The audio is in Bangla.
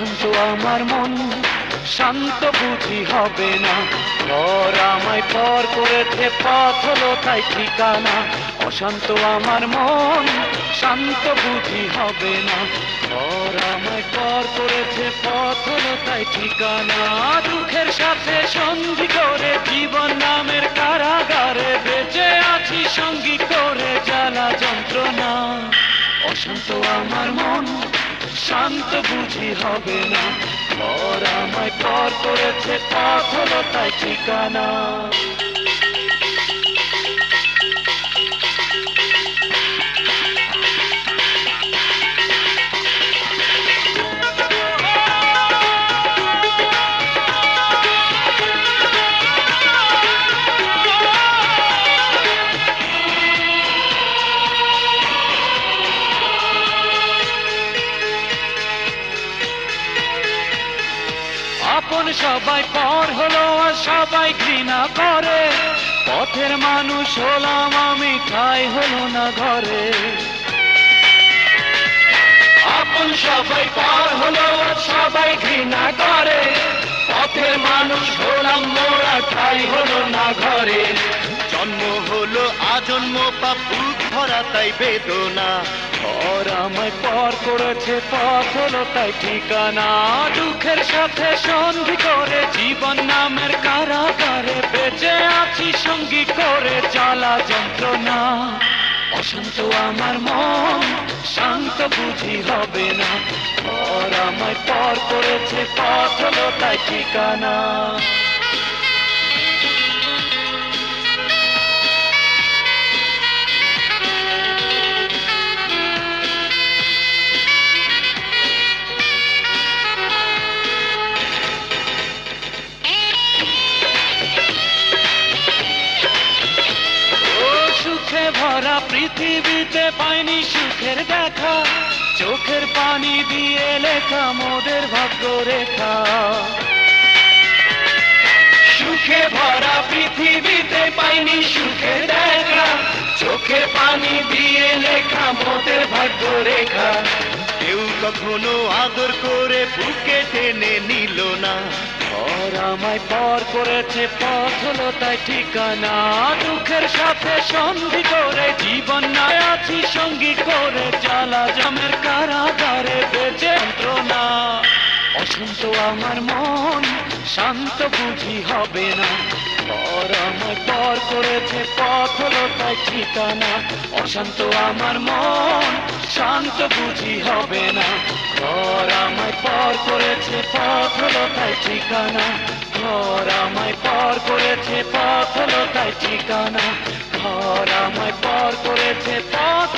অশান্ত আমার মন, শান্ত বুঝি হবে না। ঘর আমায় পর করেছে, পথ হলো তাই ঠিকানা। অশান্ত আমার মন, শান্ত বুঝি হবে না। পর আমায় পর করেছে, পথ হলো তাই ঠিকানা। দুঃখের সাথে সন্ধি করে, জীবন নামের কারাগারে বেঁচে আছি, সঙ্গী করে জ্বালা যন্ত্রণা। অশান্ত আমার মন শান্ত বুঝি হবে না। ঘর আমায় পর করেছে পথ হলো তাই ঠিকানা। আপন সবাই পর হলো আর সবাই ঘৃণা করে। পথের মানুষ হলাম আমি, ঠাই হলো না ঘরে। আপন সবাই পর হলো আর সবাই ঘৃণা করে। পথের মানুষ হলাম মোরা, ঠাই হলো না ঘরে। জন্ম হলো, আজন্ম পাপ ভরা তাই বেদনা। ঘর আমায় পর করেছে, পথ হলো তাই ঠিকানা। দুঃখের সাথে সন্ধি করে, জীবন নামের কারাগারে বেঁচে আছি, সঙ্গী করে জ্বালা যন্ত্রণা। অশান্ত আমার মন, শান্ত বুঝি হবে না। ঘর আমায় পর করেছে, পথ হলো তাই ঠিকানা। ভরা পৃথিবীতে পাইনি সুখের দেখা। চোখের পানি দিয়ে লেখা মোদের ভাগ্য রেখা সুখে ভরা পৃথিবীতে পাইনি সুখের দেখা। চোখে পানি দিয়ে লেখা মোদের ভাগ্য রেখা কেউ কখনো আদর করে বুকে টেনে নিল না। ঘর আমায় পর করেছে পথ হলো তাই ঠিকানা, দুঃখের সাথে সন্ধি করে জীবন না আছি সঙ্গী করে জ্বালা জমের কারাগারে বেঁচে যন্ত্রণা। অশান্ত আমার মন, শান্ত বুঝি হবে না। ঘর আমায় পর করেছে পথ হলো তাই ঠিকানা, অশান্ত আমার মন, শান্ত বুঝি হবে না। পার করেছে পথ হলো তাই ঠিকানা। ঘর আমায় পার করেছে পথ হলো তাই ঠিকানা। ঘর আমায় পার করেছে পথ